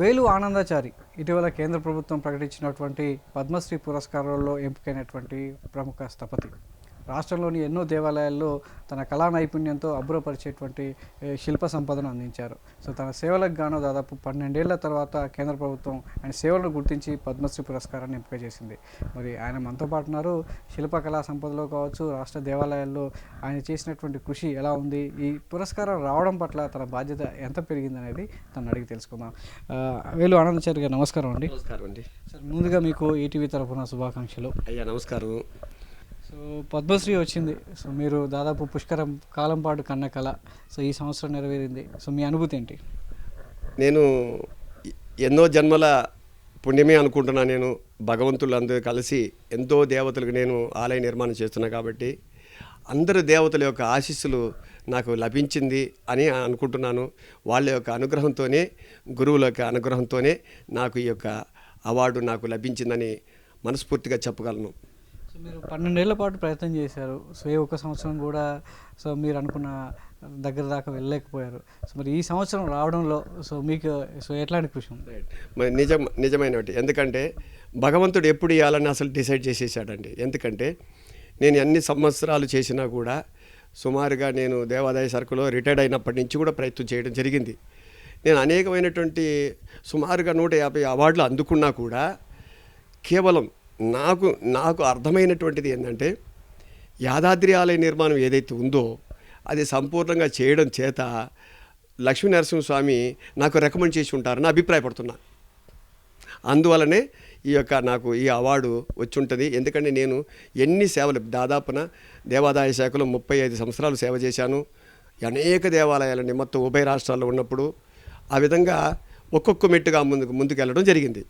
వేలు ఆనందాచారి ఇటీవల కేంద్ర ప్రభుత్వం ప్రకటించినటువంటి పద్మశ్రీ పురస్కారాల్లో ఎంపికైనటువంటి ప్రముఖ స్థపతి. రాష్ట్రంలోని ఎన్నో దేవాలయాల్లో తన కళా నైపుణ్యంతో అబ్బురపరిచేటువంటి ఏ, శిల్ప సంపదను అందించారు. సో తన సేవలకు గాను దాదాపు పన్నెండేళ్ళ తర్వాత కేంద్ర ప్రభుత్వం ఆయన సేవలను గుర్తించి పద్మశ్రీ పురస్కారాన్ని ఎంపిక చేసింది. మరి ఆయన మనతో పాటు ఉన్నారు. శిల్పకళా సంపదలో కావచ్చు రాష్ట్ర దేవాలయాల్లో ఆయన చేసినటువంటి కృషి ఎలా ఉంది? ఈ పురస్కారం రావడం పట్ల తన బాధ్యత ఎంత పెరిగింది అనేది తను అడిగి తెలుసుకుందాం. వేలు ఆనందచారి గారు నమస్కారం అండి. నమస్కారం అండి. సార్ ముందుగా మీకు ఈటీవీ తరఫున శుభాకాంక్షలు. అయ్యా నమస్కారం. సో పద్మశ్రీ వచ్చింది. సో మీరు దాదాపు పుష్కరం కాలం పాటు కన్న కళ. సో ఈ సంవత్సరం నెరవేరింది. సో మీ అనుభూతి ఏంటి? నేను ఎన్నో జన్మల పుణ్యమే అనుకుంటున్నా నేను. భగవంతులందరూ కలిసి ఎంతో దేవతలకు నేను ఆలయ నిర్మాణం చేస్తున్నా కాబట్టి అందరు దేవతల యొక్క ఆశీస్సులు నాకు లభించింది అని అనుకుంటున్నాను. వాళ్ళ యొక్క అనుగ్రహంతోనే గురువుల యొక్క అనుగ్రహంతోనే నాకు ఈ యొక్క అవార్డు నాకు లభించిందని మనస్ఫూర్తిగా చెప్పగలను. మీరు పన్నెండేళ్ళ పాటు ప్రయత్నం చేశారు. సో ఏ ఒక్క సంవత్సరం కూడా సో మీరు అనుకున్న దగ్గర దాకా వెళ్ళలేకపోయారు. సో మరి ఈ సంవత్సరం రావడంలో సో మీకు సో ఎట్లాంటి కృషి ఉంది? మరి నిజం నిజమైనటి ఎందుకంటే భగవంతుడు ఎప్పుడు ఇవ్వాలని అసలు డిసైడ్ చేసేసాడండి. ఎందుకంటే నేను ఎన్ని సంవత్సరాలు చేసినా కూడా సుమారుగా నేను దేవాదాయ సరుకులో రిటైర్డ్ అయినప్పటి నుంచి కూడా ప్రయత్నం చేయడం జరిగింది. నేను అనేకమైనటువంటి సుమారుగా నూట యాభై అవార్డులు అందుకున్నా కూడా కేవలం నాకు నాకు అర్థమైనటువంటిది ఏంటంటే యాదాద్రి ఆలయ నిర్మాణం ఏదైతే ఉందో అది సంపూర్ణంగా చేయడం చేత లక్ష్మీ నరసింహస్వామి నాకు రికమెండ్ చేసి ఉంటారని అభిప్రాయపడుతున్నా. అందువలనే ఈ యొక్క నాకు ఈ అవార్డు వచ్చి ఉంటుంది ఎందుకంటే నేను ఎన్ని సేవలు దాదాపున దేవాదాయ శాఖలో ముప్పై ఐదు సంవత్సరాలు సేవ చేశాను. అనేక దేవాలయాలని మొత్తం ఉభయ రాష్ట్రాల్లో ఉన్నప్పుడు ఆ విధంగా ఒక్కొక్క మెట్టుగా ముందుకు ముందుకు వెళ్ళడం జరిగింది.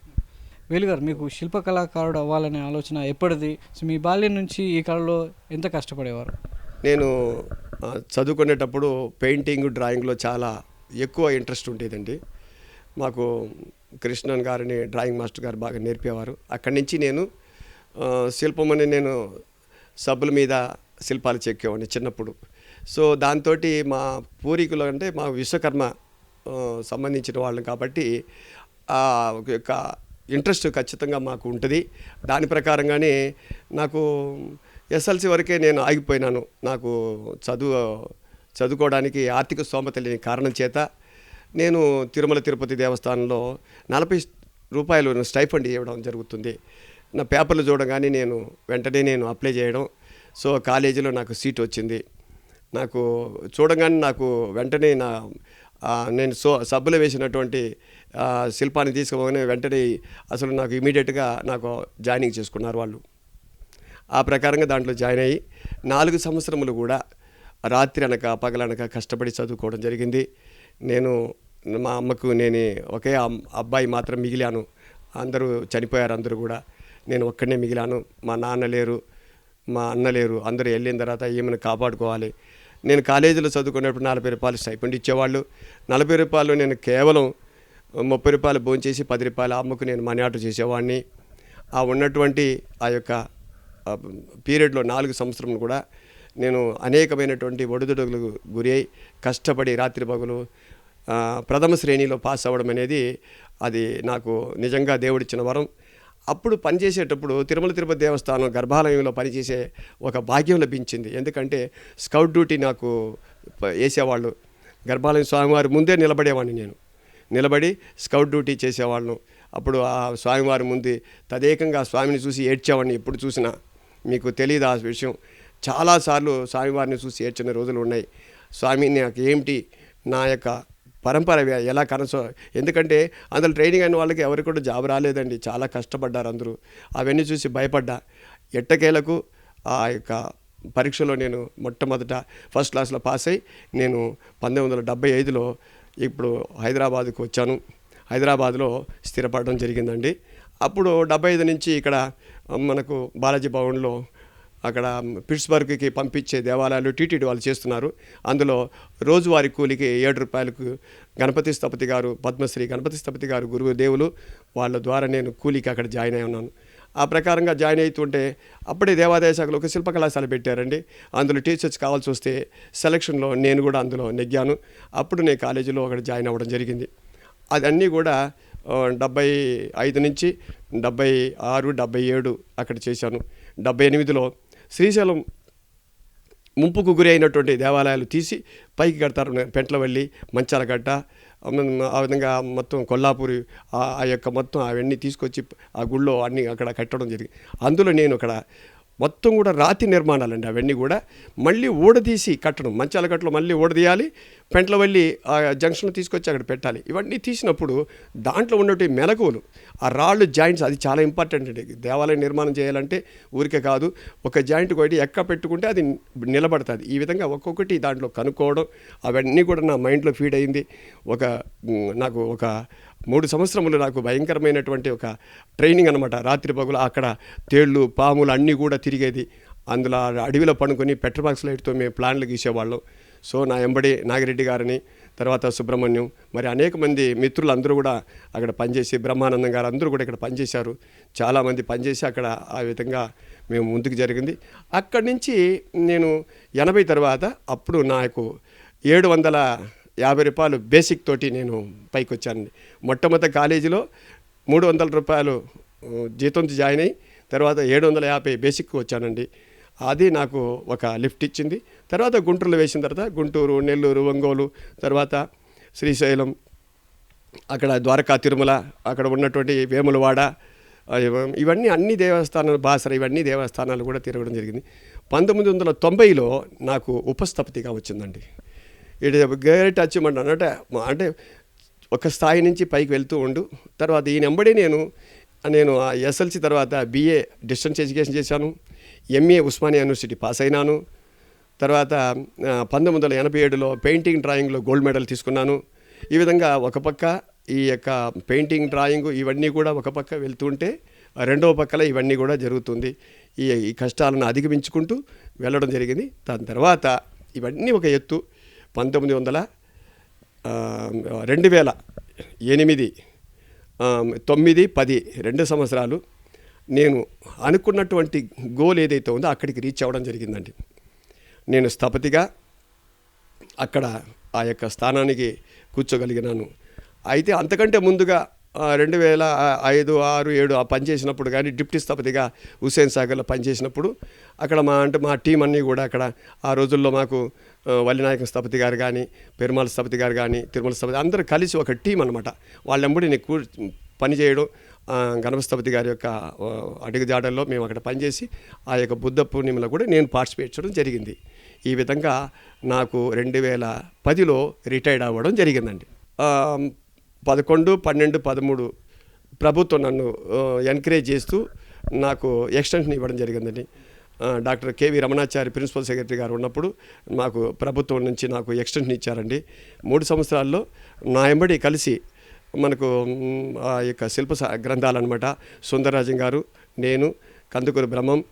వేలుగారు మీకు శిల్పకళాకారుడు అవ్వాలనే ఆలోచన ఎప్పటిది? సో మీ బాల్యం నుంచి ఈ కళలో ఎంత కష్టపడేవారు? నేను చదువుకునేటప్పుడు పెయింటింగ్ డ్రాయింగ్లో చాలా ఎక్కువ ఇంట్రెస్ట్ ఉండేదండి. మాకు కృష్ణన్ గారిని డ్రాయింగ్ మాస్టర్ గారు బాగా నేర్పేవారు. అక్కడి నుంచి నేను శిల్పం అని నేను సబ్బుల మీద శిల్పాలు చెక్కేవాడిని చిన్నప్పుడు. సో దాంతో మా పూర్వీకులు అంటే మా విశ్వకర్మ సంబంధించిన వాళ్ళం కాబట్టి ఆ యొక్క ఇంట్రెస్ట్ ఖచ్చితంగా మాకు ఉంటుంది. దాని ప్రకారంగానే నాకు ఎస్ఎల్సి వరకే నేను ఆగిపోయినాను. నాకు చదువు చదువుకోవడానికి ఆర్థిక స్తోమత లేని కారణం చేత నేను తిరుమల తిరుపతి దేవస్థానంలో నలభై రూపాయలు స్టైఫండ్ ఇవ్వడం జరుగుతుంది. నా పేపర్లు చూడగానే నేను వెంటనే నేను అప్లై చేయడం. సో కాలేజీలో నాకు సీట్ వచ్చింది. నాకు చూడగానే నాకు వెంటనే నా నేను సో సబ్బులు వేసినటువంటి శిల్పాన్ని తీసుకోగానే వెంటనే అసలు నాకు ఇమీడియట్గా నాకు జాయినింగ్ చేసుకున్నారు వాళ్ళు. ఆ ప్రకారంగా దాంట్లో జాయిన్ అయ్యి నాలుగు సంవత్సరములు కూడా రాత్రి అనక పగలనక కష్టపడి చదువుకోవడం జరిగింది. నేను మా అమ్మకు నేను ఒకే అబ్బాయి మాత్రం మిగిలాను. అందరూ చనిపోయారు అందరూ కూడా. నేను ఒక్కడనే మిగిలాను. మా నాన్న లేరు మా అన్న లేరు. అందరూ వెళ్ళిన తర్వాత ఏమైనా కాపాడుకోవాలి. నేను కాలేజీలో చదువుకునేప్పుడు నలభై రూపాయలు స్టైపెండ్ ఇచ్చేవాళ్ళు. నలభై రూపాయలు నేను కేవలం ముప్పై రూపాయలు భోంచేసి పది రూపాయలు అమ్మకు నేను మనీ ఆర్డర్ చేసేవాడిని. ఆ ఉన్నటువంటి ఆ యొక్క పీరియడ్లో నాలుగు సంవత్సరం కూడా నేను అనేకమైనటువంటి ఒడిదుడుగులకు గురి అయి కష్టపడి రాత్రి పగులు ప్రథమ శ్రేణిలో పాస్ అవ్వడం అనేది అది నాకు నిజంగా దేవుడిచ్చిన వరం. అప్పుడు పనిచేసేటప్పుడు తిరుమల తిరుపతి దేవస్థానం గర్భాలయంలో పనిచేసే ఒక భాగ్యం లభించింది. ఎందుకంటే స్కౌట్ డ్యూటీ నాకు వేసేవాళ్ళు. గర్భాలయం స్వామివారి ముందే నిలబడేవాడిని నేను. నిలబడి స్కౌట్ డ్యూటీ చేసేవాళ్ళం అప్పుడు ఆ స్వామివారి ముందు తదేకంగా స్వామిని చూసి ఏడ్చేవాడిని ఎప్పుడు చూసినా. మీకు తెలియదు ఆ విషయం. చాలాసార్లు స్వామివారిని చూసి ఏడ్చిన రోజులు ఉన్నాయి. స్వామి నాకు ఏమిటి? నా యొక్క పరంపర ఎలా కనసో ఎందుకంటే అందులో ట్రైనింగ్ అయిన వాళ్ళకి ఎవరికి కూడా జాబ్ రాలేదండి. చాలా కష్టపడ్డారు అందరూ. అవన్నీ చూసి భయపడ్డా. ఎట్టకేలకు ఆ యొక్క పరీక్షలో నేను మొట్టమొదట ఫస్ట్ క్లాస్లో పాస్ అయ్యి నేను పంతొమ్మిది వందల డెబ్బై ఐదులో ఇప్పుడు హైదరాబాద్కు వచ్చాను. హైదరాబాద్లో స్థిరపడడం జరిగిందండి. అప్పుడు డెబ్బై ఐదు నుంచి ఇక్కడ మనకు బాలాజీ భవన్లో అక్కడ పిట్స్బర్గ్కి పంపించే దేవాలయాలు టీటీడీ వాళ్ళు చేస్తున్నారు. అందులో రోజువారీ కూలికి ఏడు రూపాయలకు గణపతి స్థపతి గారు పద్మశ్రీ గణపతి స్థపతి గారు గురువు దేవులు వాళ్ళ ద్వారా నేను కూలికి అక్కడ జాయిన్ అయి ఉన్నాను. ఆ ప్రకారంగా జాయిన్ అవుతుంటే అప్పుడే దేవాదాయ శాఖలో ఒక శిల్పకళాశాల పెట్టారండి. అందులో టీచర్స్ కావాల్సి వస్తే సెలక్షన్లో నేను కూడా అందులో నెగ్గాను. అప్పుడు నేను కాలేజీలో అక్కడ జాయిన్ అవ్వడం జరిగింది. అదన్నీ కూడా డెబ్బై ఐదు నుంచి డెబ్బై ఆరు డెబ్బై ఏడు అక్కడ చేశాను. డెబ్బై ఎనిమిదిలో శ్రీశైలం ముంపుకు గురి అయినటువంటి దేవాలయాలు తీసి పైకి కడతారు. పెంట్లవల్లి మంచాలగడ్డ ఆ- ఆ విధంగా మొత్తం కొల్లాపూరి ఆ ఆ యొక్క మొత్తం అవన్నీ తీసుకొచ్చి ఆ గుళ్ళో అన్ని అక్కడ కట్టడం జరిగింది. అందులో నేను అక్కడ మొత్తం కూడా రాతి నిర్మాణాలండి అవన్నీ కూడా. మళ్ళీ ఊడదీసి కట్టడం మంచాల కట్టలో మళ్ళీ ఊడదీయాలి పెంట్లవల్లి ఆ జంక్షన్ తీసుకొచ్చి అక్కడ పెట్టాలి. ఇవన్నీ తీసినప్పుడు దాంట్లో ఉన్నటువంటి మెలకువలు ఆ రాళ్ళు జాయింట్స్ అది చాలా ఇంపార్టెంట్ అండి. దేవాలయం నిర్మాణం చేయాలంటే ఊరికే కాదు ఒక జాయింట్ ఒకటి ఎక్క పెట్టుకుంటే అది నిలబడుతుంది. ఈ విధంగా ఒక్కొక్కటి దాంట్లో కనుక్కోవడం అవన్నీ కూడా నా మైండ్లో ఫీడ్ అయింది. ఒక నాకు ఒక మూడు సంవత్సరములు నాకు భయంకరమైనటువంటి ఒక ట్రైనింగ్ అనమాట రాత్రి పగులు అక్కడ తేళ్ళు పాములు అన్నీ కూడా తిరిగేది. అందులో అడవిలో పండుకొని పెట్రోబాక్స్ లైట్తో మేము ప్లాన్లు గీసేవాళ్ళం. సో నా ఎంబడి నాగిరెడ్డి గారిని తర్వాత సుబ్రహ్మణ్యం మరి అనేక మంది మిత్రులు అందరూ కూడా అక్కడ పనిచేసి బ్రహ్మానందం గారు అందరూ కూడా ఇక్కడ పనిచేశారు. చాలామంది పనిచేసి అక్కడ ఆ విధంగా మేము ముందుకు జరిగింది. అక్కడి నుంచి నేను ఎనభై తర్వాత అప్పుడు నాకు ఏడు వందల యాభై రూపాయలు బేసిక్ తోటి నేను పైకి వచ్చానండి మొట్టమొదటి కాలేజీలో మూడు వందల రూపాయలు జీతంతో జాయిన్ అయ్యి తర్వాత ఏడు వందల యాభై బేసిక్ వచ్చానండి. అది నాకు ఒక లిఫ్ట్ ఇచ్చింది. తర్వాత గుంటూరులో వేసిన తర్వాత గుంటూరు నెల్లూరు ఒంగోలు తర్వాత శ్రీశైలం అక్కడ ద్వారకా తిరుమల అక్కడ ఉన్నటువంటి వేములవాడ ఇవన్నీ అన్ని దేవస్థానాలు బాసర ఇవన్నీ దేవస్థానాలు కూడా తిరగడం జరిగింది. పంతొమ్మిది వందల తొంభైలో నాకు ఉపస్థపతిగా వచ్చిందండి. ఇట్ గ్రేట్ అచీవ్మెంట్ అన్నట అంటే ఒక స్థాయి నుంచి పైకి వెళ్తూ ఉండు. తర్వాత ఈ నెంబడే నేను నేను ఎస్ఎల్సి తర్వాత బీఏ డిస్టెన్స్ ఎడ్యుకేషన్ చేశాను. ఎంఏ ఉస్మానియా యూనివర్సిటీ పాస్ అయినాను. తర్వాత పంతొమ్మిది వందల ఎనభై ఏడులో పెయింటింగ్ డ్రాయింగ్లో గోల్డ్ మెడల్ తీసుకున్నాను. ఈ విధంగా ఒక పక్క ఈ యొక్క పెయింటింగ్ డ్రాయింగ్ ఇవన్నీ కూడా ఒక పక్క వెళ్తుంటే రెండవ పక్కల ఇవన్నీ కూడా జరుగుతుంది. ఈ ఈ కష్టాలను అధిగమించుకుంటూ వెళ్ళడం జరిగింది. దాని తర్వాత ఇవన్నీ ఒక ఎత్తు. పంతొమ్మిది వందల రెండు వేల ఎనిమిది తొమ్మిది పది రెండు సంవత్సరాలు నేను అనుకున్నటువంటి గోల్ ఏదైతే ఉందో అక్కడికి రీచ్ అవ్వడం జరిగిందండి. నేను స్థపతిగా అక్కడ ఆ యొక్క స్థానానికి కూర్చోగలిగినాను. అయితే అంతకంటే ముందుగా రెండు వేల ఐదు ఆరు ఏడు ఆ పనిచేసినప్పుడు కానీ డిప్యూటీ స్థపతిగా హుసేన్ సాగర్లో పనిచేసినప్పుడు అక్కడ మా అంటే మా టీం అన్నీ కూడా అక్కడ ఆ రోజుల్లో మాకు వల్లినాయక స్థపతి గారు కానీ పెరుమాల స్థపతి గారు కానీ తిరుమల స్థపతి అందరూ కలిసి ఒక టీం అనమాట వాళ్ళెంబడి నీకు పనిచేయడం పని చేయడం స్థపతి గారి యొక్క అడుగుజాడల్లో మేము అక్కడ పనిచేసి ఆ యొక్క బుద్ధ పూర్ణిమలో కూడా నేను పార్టిసిపేట్ చేయడం జరిగింది. ఈ విధంగా నాకు రెండు వేల పదిలో రిటైర్డ్ అవ్వడం జరిగిందండి. పదకొండు పన్నెండు పదమూడు ప్రభుత్వం నన్ను ఎంకరేజ్ చేస్తూ నాకు ఎక్స్టెన్షన్ ఇవ్వడం జరిగిందండి. Doctor KV Ramanachari principal secretary గారు ఉన్నప్పుడు మాకు ప్రభుత్వం నుంచి నాకు ఎక్స్టెన్షన్ ఇచ్చారండి. మూడు సంవత్సరాల్లో నా ఎంబడి కలిసి మనకు ఆ యొక్క శిల్ప గ్రంథాలు అనమాట సుందరరాజన్ గారు నేను కందుకూరు బ్రహ్మం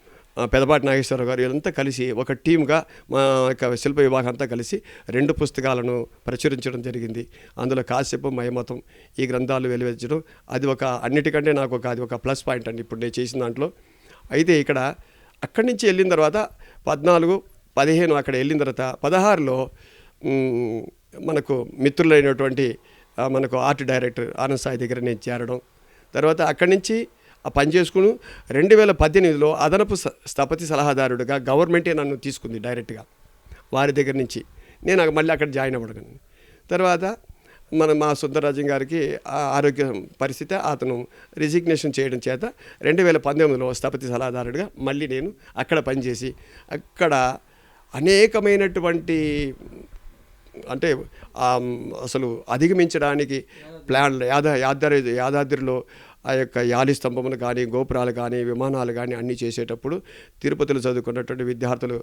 పెదపాటి నాగేశ్వరరావు గారు వీళ్ళంతా కలిసి ఒక టీమ్గా మా యొక్క శిల్ప విభాగం అంతా కలిసి రెండు పుస్తకాలను ప్రచురించడం జరిగింది. అందులో కాశ్యపం మయమతం ఈ గ్రంథాలు వెలువరించడం అది ఒక అన్నిటికంటే నాకు ఒక అది ఒక ప్లస్ పాయింట్ అండి. ఇప్పుడు నేను చేసిన దాంట్లో. అయితే ఇక్కడ అక్కడి నుంచి వెళ్ళిన తర్వాత పద్నాలుగు పదిహేను అక్కడ వెళ్ళిన తర్వాత పదహారులో మనకు మిత్రులైనటువంటి మనకు ఆర్ట్ డైరెక్టర్ ఆనంద్ సాయి దగ్గర నేను చేరడం. తర్వాత అక్కడి నుంచి ఆ పని చేసుకుని రెండు వేల పద్దెనిమిదిలో అదనపు స్థపతి సలహాదారుడిగా గవర్నమెంటే నన్ను తీసుకుంది డైరెక్ట్గా. వారి దగ్గర నుంచి. నేను మళ్ళీ అక్కడ జాయిన్ అవ్వడం తర్వాత మన మా సుందరరాజన్ గారికి ఆరోగ్య పరిస్థితి అతను రిజిగ్నేషన్ చేయడం చేత రెండు వేల పంతొమ్మిదిలో స్థపతి సలహాదారుడిగా మళ్ళీ నేను అక్కడ పనిచేసి అక్కడ అనేకమైనటువంటి అంటే అసలు అధిగమించడానికి ప్లాన్లు యాద యాదారి యాదాద్రిలో ఆ యొక్క యాలి స్తంభములు కానీ గోపురాలు కానీ విమానాలు కానీ అన్నీ చేసేటప్పుడు తిరుపతిలో చదువుకున్నటువంటి విద్యార్థులు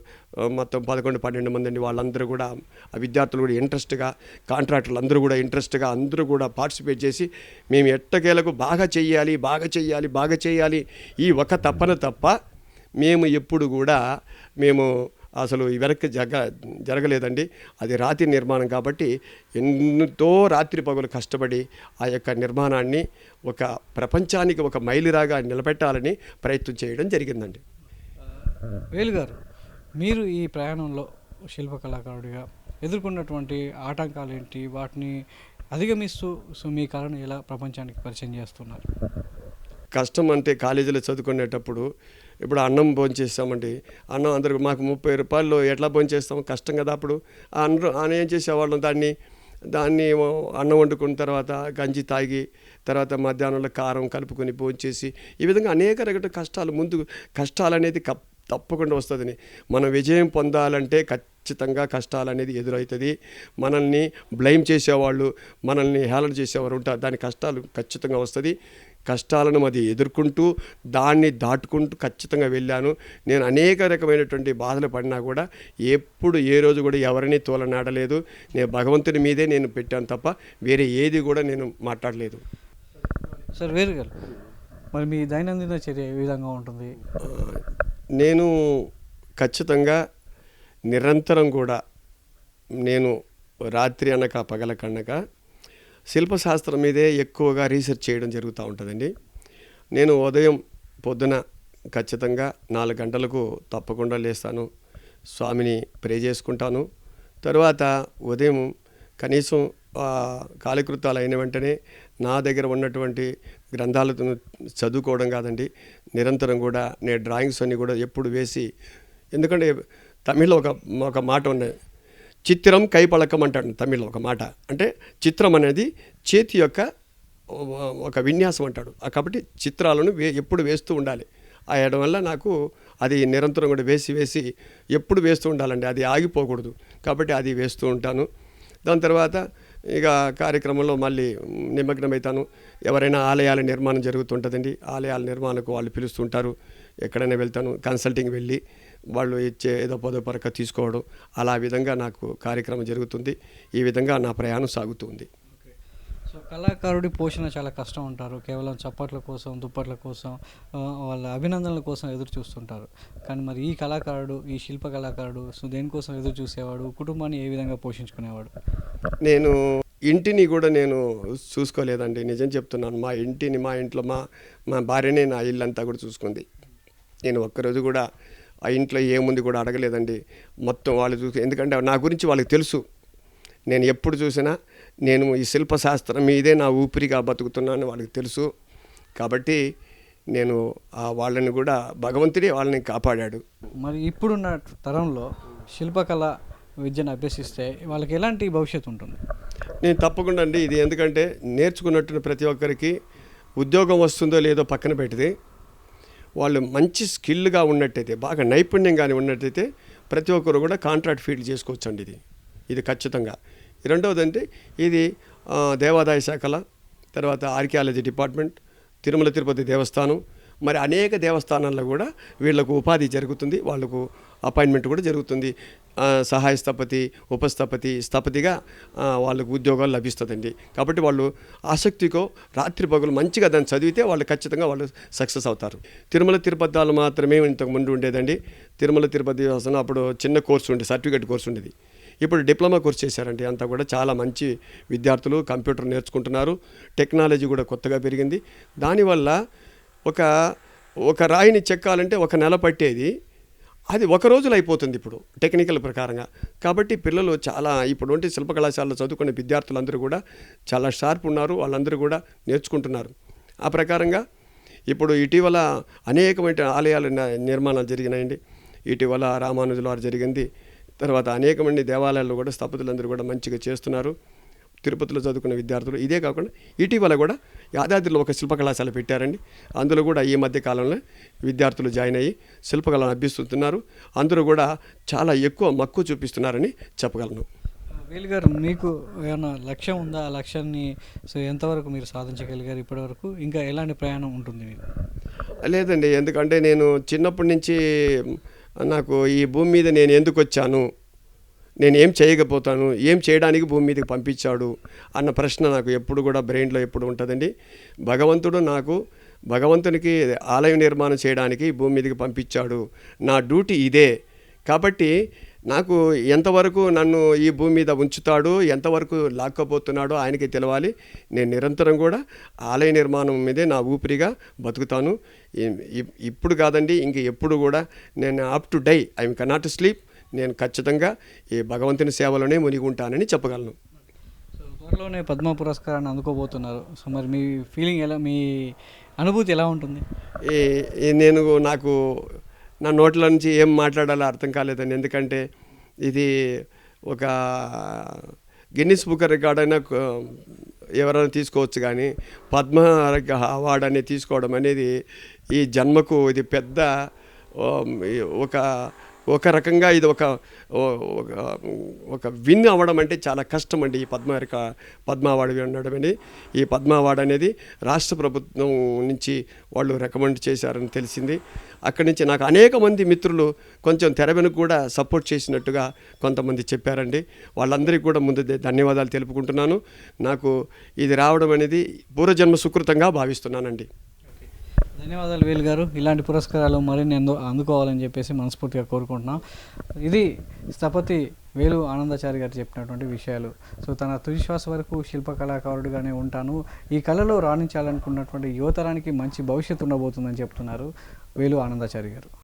మొత్తం పదకొండు పన్నెండు మంది అండి వాళ్ళందరూ కూడా ఆ విద్యార్థులు కూడా ఇంట్రెస్ట్గా కాంట్రాక్టర్లు అందరూ కూడా ఇంట్రెస్ట్గా అందరూ కూడా పార్టిసిపేట్ చేసి మేము ఎట్టకేలకు బాగా చెయ్యాలి బాగా చెయ్యాలి బాగా చేయాలి ఈ ఒక తప్పన తప్ప మేము ఎప్పుడు కూడా మేము అసలు వెనక్కి జగ జరగలేదండి. అది రాతి నిర్మాణం కాబట్టి ఎంతో రాత్రి పగులు కష్టపడి ఆ యొక్క నిర్మాణాన్ని ఒక ప్రపంచానికి ఒక మైలురాగా నిలబెట్టాలని ప్రయత్నం చేయడం జరిగిందండి. వేలు గారు మీరు ఈ ప్రయాణంలో శిల్ప కళాకారుడిగా ఎదుర్కొన్నటువంటి ఆటంకాలు ఏంటి వాటిని అధిగమిస్తూ సో మీ కళను ఎలా ప్రపంచానికి పరిచయం చేస్తున్నారు? కష్టం అంటే కాలేజీలో చదువుకునేటప్పుడు ఇప్పుడు అన్నం భోంచేస్తామండి. అన్నం అందరికి మాకు ముప్పై రూపాయలు ఎట్లా భోంచేస్తాం? కష్టం కదా అప్పుడు. ఆ అన్నం ఏం చేసేవాళ్ళం? దాన్ని దాన్ని అన్నం వండుకున్న తర్వాత గంజి తాగి తర్వాత మధ్యాహ్నంలో కారం కలుపుకొని భోంచేసి ఈ విధంగా అనేక రకాల కష్టాలు ముందు కష్టాలు అనేది కప్ తప్పకుండా వస్తుందని. మనం విజయం పొందాలంటే ఖచ్చితంగా కష్టాలు అనేది ఎదురవుతుంది. మనల్ని బ్లైమ్ చేసేవాళ్ళు మనల్ని హేళన చేసేవారు ఉంటారు. దాని కష్టాలు ఖచ్చితంగా వస్తుంది. కష్టాలను అది ఎదుర్కొంటూ దాన్ని దాటుకుంటూ ఖచ్చితంగా వెళ్ళాను. నేను అనేక రకమైనటువంటి బాధలు పడినా కూడా ఎప్పుడు ఏ రోజు కూడా ఎవరిని తోలనాడలేదు. నేను భగవంతుని మీదే నేను పెట్టాను తప్ప వేరే ఏది కూడా నేను మాట్లాడలేదు. సార్ వేరు గారు మరి మీ దైనందిన చర్య ఏ విధంగా ఉంటుంది? నేను ఖచ్చితంగా నిరంతరం కూడా నేను రాత్రి అనక పగలకనక శిల్పశాస్త్రం మీదే ఎక్కువగా రీసెర్చ్ చేయడం జరుగుతూ ఉంటుందండి. నేను ఉదయం పొద్దున ఖచ్చితంగా నాలుగు గంటలకు తప్పకుండా లేస్తాను. స్వామిని ప్రే చేసుకుంటాను. తర్వాత ఉదయం కనీసం ఆ, అయిన వెంటనే నా దగ్గర ఉన్నటువంటి గ్రంథాలను చదువుకోవడం కాదండి. నిరంతరం కూడా నేను డ్రాయింగ్స్ అన్నీ కూడా ఎప్పుడు వేసి ఎందుకంటే తమిళ్ళో ఒక ఒక మాట ఉన్నాయి చిత్రం కైపళకం అంటాడు తమిళ్ళో ఒక మాట. అంటే చిత్రం అనేది చేతి యొక్క ఒక విన్యాసం అంటాడు. ఆ కాబట్టి చిత్రాలను వే ఎప్పుడు వేస్తూ ఉండాలి. ఆ వేయడం వల్ల నాకు అది నిరంతరం కూడా వేసి వేసి ఎప్పుడు వేస్తూ ఉండాలండి. అది ఆగిపోకూడదు. కాబట్టి అది వేస్తూ ఉంటాను. దాని తర్వాత ఇక కార్యక్రమంలో మళ్ళీ నిమగ్నమవుతాను. ఎవరైనా ఆలయాల నిర్మాణం జరుగుతుంటుందండి. ఆలయాల నిర్మాణకు వాళ్ళు పిలుస్తుంటారు. ఎక్కడైనా వెళ్తాను. కన్సల్టింగ్ వెళ్ళి వాళ్ళు ఇచ్చే ఏదో పదో పరక తీసుకోవడం అలా విధంగా నాకు కార్యక్రమం జరుగుతుంది. ఈ విధంగా నా ప్రయాణం సాగుతుంది. సో కళాకారుడి పోషణ చాలా కష్టం అంటారు. కేవలం చప్పట్ల కోసం దుప్పట్ల కోసం వాళ్ళ అభినందనల కోసం ఎదురు చూస్తుంటారు. కానీ మరి ఈ కళాకారుడు ఈ శిల్ప కళాకారుడు సో దేనికోసం ఎదురు చూసేవాడు? కుటుంబాన్ని ఏ విధంగా పోషించుకునేవాడు? నేను ఇంటిని కూడా నేను చూసుకోలేదండి. నిజం చెప్తున్నాను. మా ఇంటిని మా ఇంట్లో మా మా భార్యనే నా ఇల్లు అంతా కూడా చూసుకుంది. నేను ఒక్కరోజు కూడా ఆ ఇంట్లో ఏముంది కూడా అడగలేదండి. మొత్తం వాళ్ళు చూసి ఎందుకంటే నా గురించి వాళ్ళకి తెలుసు. నేను ఎప్పుడు చూసినా నేను ఈ శిల్పశాస్త్రం మీదే నా ఊపిరిగా బతుకుతున్నాను వాళ్ళకి తెలుసు. కాబట్టి నేను ఆ వాళ్ళని కూడా భగవంతుడే వాళ్ళని కాపాడాడు. మరి ఇప్పుడున్న తరంలో శిల్పకళ విద్యను అభ్యసిస్తే వాళ్ళకి ఎలాంటి భవిష్యత్తు ఉంటుంది? నేను తప్పకుండా అండి ఇది ఎందుకంటే నేర్చుకున్నట్టు ప్రతి ఒక్కరికి ఉద్యోగం వస్తుందో లేదో పక్కన పెడితే వాళ్ళు మంచి స్కిల్గా ఉన్నట్టయితే బాగా నైపుణ్యంగానే ఉన్నట్టయితే ప్రతి ఒక్కరు కూడా కాంట్రాక్ట్ ఫీల్డ్ చేసుకోవచ్చు అండి ఇది. ఇది ఖచ్చితంగా. రెండవది అంటే ఇది దేవాదాయ శాఖల తర్వాత ఆర్కియాలజీ డిపార్ట్మెంట్ తిరుమల తిరుపతి దేవస్థానం మరి అనేక దేవస్థానాల్లో కూడా వీళ్ళకు ఉపాధి జరుగుతుంది వాళ్ళకు అపాయింట్మెంట్ కూడా జరుగుతుంది. సహాయ స్థపతి ఉపస్థపతి స్థపతిగా వాళ్ళకు ఉద్యోగాలు లభిస్తుందండి. కాబట్టి వాళ్ళు ఆసక్తికో రాత్రి పగులు మంచిగా దాన్ని చదివితే వాళ్ళు ఖచ్చితంగా వాళ్ళు సక్సెస్ అవుతారు. తిరుమల తిరుపతిలో మాత్రమే ఇంతకు ముందు ఉండేదండి. తిరుమల తిరుపతి దేవస్థానం అప్పుడు చిన్న కోర్సు ఉండే సర్టిఫికేట్ కోర్సు ఉండేది. ఇప్పుడు డిప్లొమా కోర్స్ చేశారండి. అంతా కూడా చాలా మంచి విద్యార్థులు కంప్యూటర్ నేర్చుకుంటున్నారు. టెక్నాలజీ కూడా కొత్తగా పెరిగింది. దానివల్ల ఒక ఒక రాయిని చెక్కాలంటే ఒక నెల పట్టేది. అది ఒక రోజులో అయిపోతుంది ఇప్పుడు టెక్నికల్ ప్రకారంగా. కాబట్టి పిల్లలు చాలా ఇప్పుడు ఉంటే శిల్ప కళాశాలలో చదువుకునే విద్యార్థులందరూ కూడా చాలా షార్ప్ ఉన్నారు వాళ్ళందరూ కూడా నేర్చుకుంటున్నారు. ఆ ప్రకారంగా ఇప్పుడు ఇటీవల అనేకమైన ఆలయాల నిర్మాణాలు జరిగినాయండి. ఇటీవల రామానుజుల వారు జరిగింది. తర్వాత అనేకమంది దేవాలయాల్లో కూడా స్థపతులందరూ కూడా మంచిగా చేస్తున్నారు. తిరుపతిలో చదువుకున్న విద్యార్థులు. ఇదే కాకుండా ఇటీవల కూడా యాదాద్రిలో ఒక శిల్ప కళాశాల పెట్టారండి. అందులో కూడా ఈ మధ్య కాలంలో విద్యార్థులు జాయిన్ అయ్యి శిల్పకళను అభ్యసిస్తున్నారు. అందరూ కూడా చాలా ఎక్కువ మక్కువ చూపిస్తున్నారని చెప్పగలను. వేలు గారు మీకు ఏమైనా లక్ష్యం ఉందా? ఆ లక్ష్యాన్ని సో ఎంతవరకు మీరు సాధించగలిగారు ఇప్పటివరకు? ఇంకా ఎలాంటి ప్రయాణం ఉంటుంది మీకు? లేదండి ఎందుకంటే నేను చిన్నప్పటి నుంచి నాకు ఈ భూమి మీద నేను ఎందుకు వచ్చాను? నేను ఏం చేయకపోతాను ఏం చేయడానికి భూమి మీదకి పంపించాడు అన్న ప్రశ్న నాకు ఎప్పుడు కూడా బ్రెయిన్లో ఎప్పుడు ఉంటుందండి. భగవంతుడు నాకు భగవంతునికి ఆలయం నిర్మాణం చేయడానికి భూమి మీదకి పంపించాడు. నా డ్యూటీ ఇదే. కాబట్టి నాకు ఎంతవరకు నన్ను ఈ భూమి మీద ఉంచుతాడు ఎంతవరకు లాక్కపోతున్నాడో ఆయనకి తెలవాలి. నేను నిరంతరం కూడా ఆలయ నిర్మాణం మీదే నా ఊపిరిగా బతుకుతాను. ఇప్- ఇప్పుడు కాదండి ఇంక ఎప్పుడు కూడా నేను up to die I cannot sleep నేను ఖచ్చితంగా ఈ భగవంతుని సేవలోనే మునిగి ఉంటానని చెప్పగలను త్వరలోనే పద్మ పురస్కారాన్ని అందుకోబోతున్నారు. సో మరి మీ ఫీలింగ్ ఎలా మీ అనుభూతి ఎలా ఉంటుంది? నేను నాకు నా నోట్ల నుంచి ఏం మాట్లాడాలో అర్థం కాలేదండి. ఎందుకంటే ఇది ఒక గిన్నిస్ బుక్ రికార్డ్ అయినా ఎవరైనా తీసుకోవచ్చు కానీ పద్మ అవార్డు అనేది తీసుకోవడం అనేది ఈ జన్మకు ఇది పెద్ద ఒక ఒక రకంగా ఇది ఒక ఒక ఒక విన్ అవ్వడం అంటే చాలా కష్టం అండి ఈ పద్మ రిక- పద్మ అవార్డు ఈ పద్మ అవార్డు అనేది రాష్ట్ర ప్రభుత్వం నుంచి వాళ్ళు రికమెండ్ చేశారని తెలిసింది. అక్కడి నుంచి నాకు అనేక మంది మిత్రులు కొంచెం తెర వెనుక కూడా సపోర్ట్ చేసినట్టుగా కొంతమంది చెప్పారండి. వాళ్ళందరికీ కూడా ముందు ధన్యవాదాలు తెలుపుకుంటున్నాను. నాకు ఇది రావడం అనేది పూర్వజన్మ సుకృతంగా భావిస్తున్నానండి. ధన్యవాదాలు వేలు గారు. ఇలాంటి పురస్కారాలు మరిన్ని ఎందు అందుకోవాలని చెప్పేసి మనస్ఫూర్తిగా కోరుకుంటున్నాం. ఇది స్థపతి వేలు ఆనందాచారి గారు చెప్పినటువంటి విషయాలు. సో తన తుదిశ్వాస వరకు శిల్ప కళాకారుడిగానే ఉంటాను. ఈ కళలో రాణించాలనుకున్నటువంటి యువతరానికి మంచి భవిష్యత్తు ఉండబోతుందని చెప్తున్నారు వేలు ఆనందాచారి గారు.